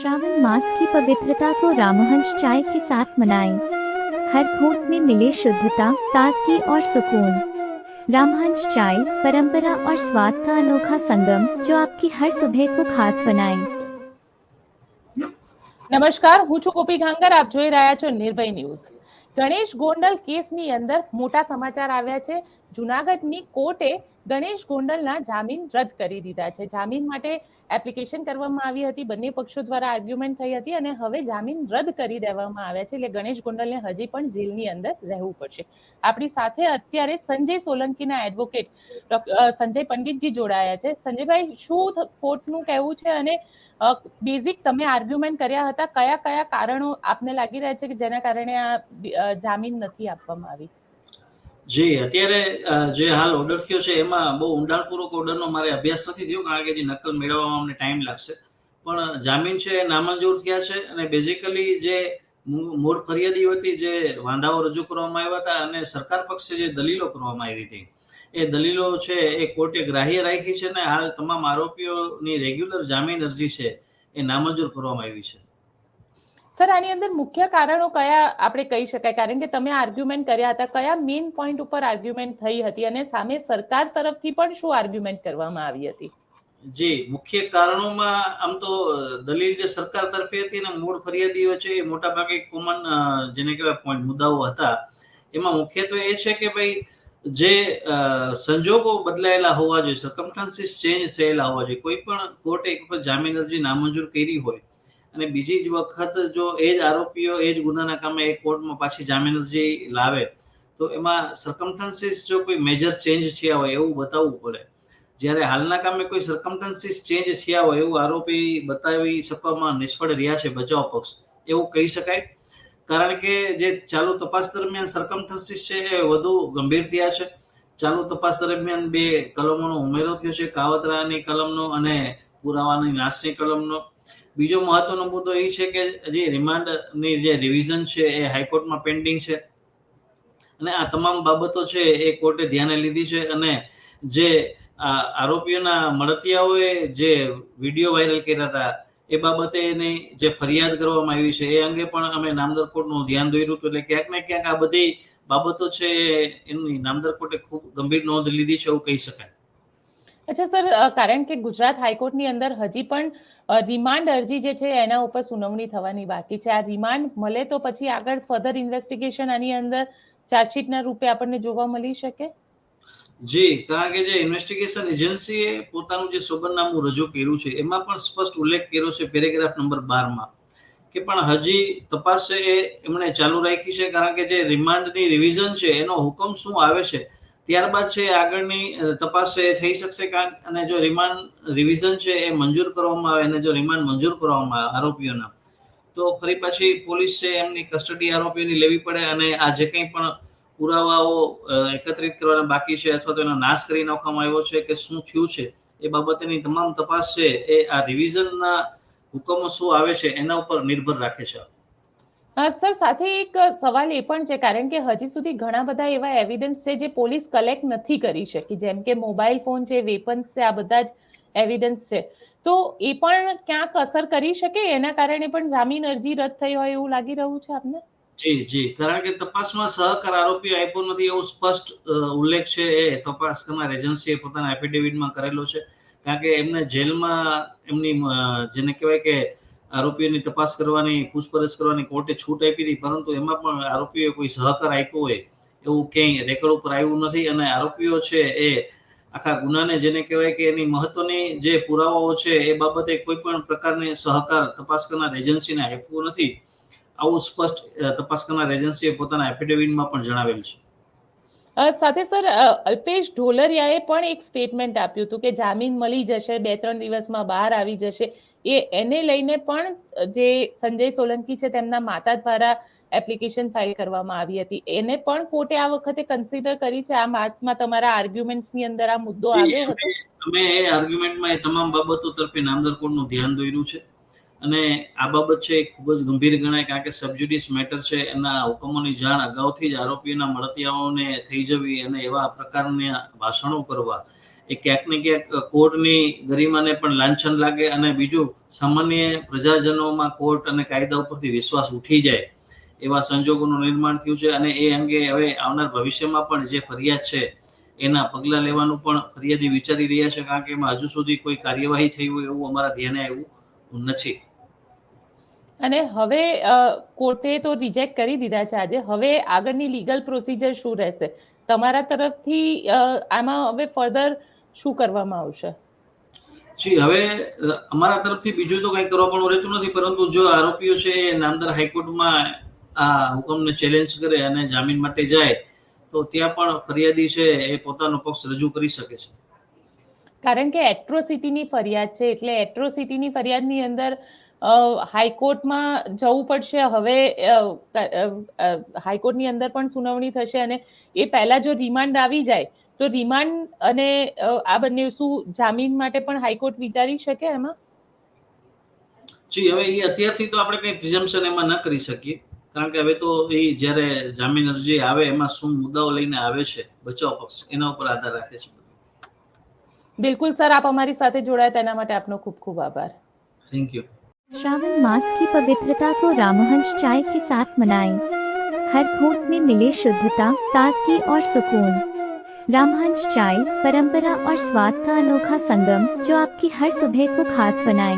श्रावण मास की पवित्रता को रामहंस चाय के साथ मनाएं। हर घूंट में मिले शुद्धता ताजगी और सुकून रामहंस चाय परंपरा और स्वाद का अनोखा संगम जो आपकी हर सुबह को खास बनाए નમસ્કાર હું છું ગોપી ગાંગર આપ જોઈ રહ્યા છો નિર્ભય ન્યૂઝ ગણેશ ગોંડલ કેસની અંદર મોટા સમાચાર આવ્યા છે જુનાગઢની કોર્ટે ગણેશ ગોંડલના જામીન રદ કરી દીધા છે. જામીન માટે એપ્લિકેશન કરવામાં આવી હતી. બંને પક્ષો દ્વારા આર્ગ્યુમેન્ટ થઈ હતી અને હવે જામીન રદ કરી દેવામાં આવ્યા છે. એટલે ગણેશ ગોંડલને હજી પણ જેલની અંદર રહેવું પડશે. આપણી સાથે અત્યારે સંજય સોલંકીના એડવોકેટ સંજય પંડિતજી જોડાયા છે. સંજયભાઈ, શું કોર્ટનું કહેવું છે અને બેઝિક તમે આર્ગ્યુમેન્ટ કર્યા હતા. કયા કયા કારણો આપને લાગી રહ્યા છે કે જેના કારણે આ જામીન નથી આપવામાં આવી? જી, અત્યારે જે હાલ ઓર્ડર થયો છે, એમાં બહુ ઊંડાણપૂર્વક ઓર્ડરનો મારે અભ્યાસ નથી થયો, કારણ કે જે નકલ મેળવવામાં અમને ટાઈમ લાગશે. પણ જામીન છે, એ નામંજૂર થયા છે અને બેઝિકલી જે મૂળ ફરિયાદી હતી જે વાંધાઓ રજૂ કરવામાં આવ્યા હતા અને સરકાર પક્ષે જે દલીલો કરવામાં આવી હતી, એ દલીલો છે, એ કોર્ટે ગ્રાહ્ય રાખી છે અને હાલ તમામ આરોપીઓની રેગ્યુલર જામીન અરજી છે, એ નામંજૂર કરવામાં આવી છે. સર આની અંદર મુખ્ય કારણો કયા આપણે કહી શકાય? કારણ કે તમે આર્ગ્યુમેન્ટ કર્યા હતા, કયા મેઇન પોઈન્ટ ઉપર આર્ગ્યુમેન્ટ થઈ હતી અને સામે સરકાર તરફથી પણ શું આર્ગ્યુમેન્ટ કરવામાં આવી હતી? જી, મુખ્ય કારણોમાં આમ તો દલીલ જે સરકાર તરફે હતી અને મૂળ ફરિયાદીઓ છે, એ મોટાભાગે કોમન જેને કહેવાય પોઈન્ટ મુદ્દાઓ હતા. એમાં મુખ્યત્વે એ છે કે ભાઈ, જે સંજોગો બદલાયેલા હોવા જોઈએ સર્કમસ્ટાન્સીસ ચેન્જ થયેલા હોવા જોઈએ, કોઈ પણ કોર્ટે એક વખત જામીન અરજી નામંજૂર કરી હોય અને બીજી જ વખત જો એ જ આરોપીઓ, એ જ ગુનાના કામે એ કોર્ટમાં પાછી જામીન અરજી લાવે, તો એમાં સરકમટન્સીસ જો કોઈ મેજર ચેન્જ થયા હોય એવું બતાવવું પડે. જ્યારે હાલના કામે કોઈ સરકમટન્સીસ ચેન્જ થયા હોય એવું આરોપી બતાવી શકવામાં નિષ્ફળ રહ્યા છે બચાવ પક્ષ, એવું કહી શકાય. કારણ કે જે ચાલુ તપાસ દરમિયાન સરકમટન્સીસ છે એ વધુ ગંભીર થયા છે. ચાલુ તપાસ દરમિયાન બે કલમોનો ઉમેરો થયો છે, કાવતરાની કલમનો અને પુરાવાની નાશની કલમનો. બીજો મહત્વનો મુદ્દો એ છે કે જે રિમાન્ડની જે રિવિઝન છે એ હાઈકોર્ટમાં પેન્ડિંગ છે. અને આ તમામ બાબતો છે એ કોર્ટે ધ્યાને લીધી છે અને જે આરોપીઓના મળતિયાઓએ જે વીડિયો વાયરલ કર્યા હતા, એ બાબતે એની જે ફરિયાદ કરવામાં આવી છે, એ અંગે પણ અમે નામદાર કોર્ટનું ધ્યાન દોર્યું હતું. એટલે ક્યાંક ને ક્યાંક આ બધી બાબતો છે એની નામદાર કોર્ટે ખૂબ ગંભીર નોંધ લીધી છે એવું કહી શકાય. અચ્છા, સર કારણ કે ગુજરાત હાઈકોર્ટની અંદર હજી પણ રિમાન્ડ અરજી જે છે એના ઉપર સુનાવણી થવાની બાકી છે. આ રિમાન્ડ મળે તો પછી આગળ ફર્ધર ઇન્વેસ્ટિગેશન આની અંદર ચાર્જશીટના રૂપે આપણને જોવા મળી શકે? જી, કારણ કે જે ઇન્વેસ્ટિગેશન એજન્સીએ પોતાનું જે સોગંદનામું રજૂ કર્યું છે, એમાં પણ સ્પષ્ટ ઉલ્લેખ કર્યો છે પેરેગ્રાફ નંબર બારમાં, કે પણ હજી તપાસ એ એમણે ચાલુ રાખી છે, કારણ કે જે રિમાન્ડની રિવિઝન છે એનો હુકમ શું આવે છે ત્યારબાદ છે આગળની તપાસ એ થઈ શકશે કારણ અને જો રિમાન્ડ, રિવિઝન છે એ મંજૂર કરવામાં આવે, અને જો રિમાન્ડ મંજૂર કરવામાં આવે આરોપીઓના, તો ફરી પાછી પોલીસ છે એમની કસ્ટડી આરોપીઓની લેવી પડે અને આ જે કંઈ પણ પુરાવાઓ એકત્રિત કરવાના બાકી છે અથવા તો એનો નાશ કરી નાખવામાં આવ્યો છે કે શું થયું છે, એ બાબતેની તમામ તપાસ છે એ આ રિવિઝનના હુકમો શું આવે છે એના ઉપર નિર્ભર રાખે છે. સર, સાથે એક સવાલ એ પણ છે, કારણ કે હજી સુધી ઘણા બધા એવા એવિડન્સ છે જે પોલીસ કલેક્ટ નથી કરી શકી. જેમ કે મોબાઈલ ફોન છે વેપન્સ છે, આ બધા જ એવિડન્સ છે. તો એ પણ ક્યાંક અસર કરી શકે? એના કારણે પણ જામીન અરજી રદ થઈ હોય એવું લાગી રહ્યું છે આપને? જી જી. કારણ કે તપાસમાં સહકાર આરોપી આપ્યો નથી એવો સ્પષ્ટ ઉલ્લેખ છે, એ તપાસ કરનાર એજન્સીએ પોતાના એફિડેવિટમાં કરેલો છે. કારણ કે એમને જેલમાં એમની જેને કહેવાય કે આરોપીઓની તપાસ કરવાની, પૂછપરછ કરવાની કોર્ટે છૂટ આપી હતી, પરંતુ એમાં પણ આરોપીઓએ કોઈ સહકાર આપ્યો હોય એવું ક્યાંય રેકોર્ડ ઉપર આવ્યું નથી અને આરોપીઓ છે એ આખા ગુનાને જેને કહેવાય કે એની મહત્વની જે પુરાવાઓ છે એ બાબતે કોઈ પણ પ્રકારની સહકાર તપાસ કરનાર એજન્સીને આપ્યું નથી. આવું સ્પષ્ટ તપાસ કરનાર એજન્સીએ પોતાના એફિડેવિટમાં પણ જણાવેલ છે. સાથે સર અલ્પેશ ઢોલરિયાએ પણ એક સ્ટેટમેન્ટ આપ્યું હતું કે જામીન મળી જશે બે ત્રણ દિવસમાં બહાર આવી જશે. એ એને લઈને પણ જે સંજય સોલંકી છે તેમના માતા દ્વારા એપ્લિકેશન ફાઇલ કરવામાં આવી હતી. એને પણ કોર્ટે આ વખતે કન્સિડર કરી છે. આ વાતમાં તમારા આર્ગ્યુમેન્ટ્સની અંદર આ મુદ્દો આવ્યો હતો? અમે એ આર્ગ્યુમેન્ટમાં એ તમામ બાબતો તરફે નામદાર કોર્ટનું ધ્યાન દોર્યું છે. અને આ બાબત છે એ ખૂબ જ ગંભીર ગણાય કારણ કે સબજ્યુડિસ મેટર છે. એના હુકમોની જાણ અગાઉથી જ આરોપીઓના મળતિયાઓને થઈ જવી અને એવા પ્રકારના ભાષણો કરવા. એ ક્યાંક ને ક્યાંક કોર્ટની ગરિમાને પણ લાંછન લાગે અને બીજું સામાન્ય પ્રજાજનોમાં કોર્ટ અને કાયદા ઉપરથી વિશ્વાસ ઉઠી જાય એવા સંજોગોનું નિર્માણ થયું છે અને એ અંગે હવે આવનાર ભવિષ્યમાં પણ જે ફરિયાદ છે એના પગલાં લેવાનું પણ ફરિયાદી વિચારી રહ્યા છે કારણ કે એમાં હજુ સુધી કોઈ કાર્યવાહી થઈ હોય એવું અમારા ધ્યાને આવ્યું નથી. અને હવે કોર્ટે તો રિજેક્ટ કરી દીધા છે આજે. હવે આગળની લીગલ પ્રોસિજર શું રહેશે? તમારા તરફથી આમાં હવે ફર્ધર શું કરવામાં આવશે? જી હવે અમારા તરફથી બીજું તો કંઈ કરવા પણ રહેતું નથી પરંતુ જો આરોપીઓ છે એ નામદાર હાઈકોર્ટમાં આ હુકમને ચેલેન્જ કરે અને જામીન માટે જાય તો ત્યાં પણ ફરિયાદી છે એ પોતાનો પક્ષ રજૂ કરી શકે છે. કારણ કે એટ્રોસિટીની ફરિયાદ છે એટલે એટ્રોસિટીની ફરિયાદની અંદર હાઈકોર્ટમાં જવું પડશે. હવે હાઈકોર્ટની અંદર પણ સુનાવણી થશે અને એ પહેલા જો રિમાન્ડ આવી જાય તો રિમાન્ડ અને આ બંને શું જામીન માટે પણ હાઈકોર્ટ વિચારી શકે એમાં? જી હવે એ અત્યારથી તો આપણે કંઈ પ્રિઝમ્પશન એમાં ન કરી શકીએ. કારણ કે હવે તો એ જ્યારે જામીન અરજી આવે એમાં શું મુદ્દાઓ લઈને આવે છે બચાવ પક્ષ એના ઉપર આધાર રાખે છે બિલકુલ સર આપ અમારી સાથે જોડાયા તેના માટે આપનો ખૂબ ખૂબ આભાર. થેન્ક યુ श्रावण मास की पवित्रता को रामहंस चाय के साथ मनाएँ। हर घूट में मिले शुद्धता, ताजगी और सुकून रामहंस चाय, परंपरा और स्वाद का अनोखा संगम, जो आपकी हर सुबह को खास बनाए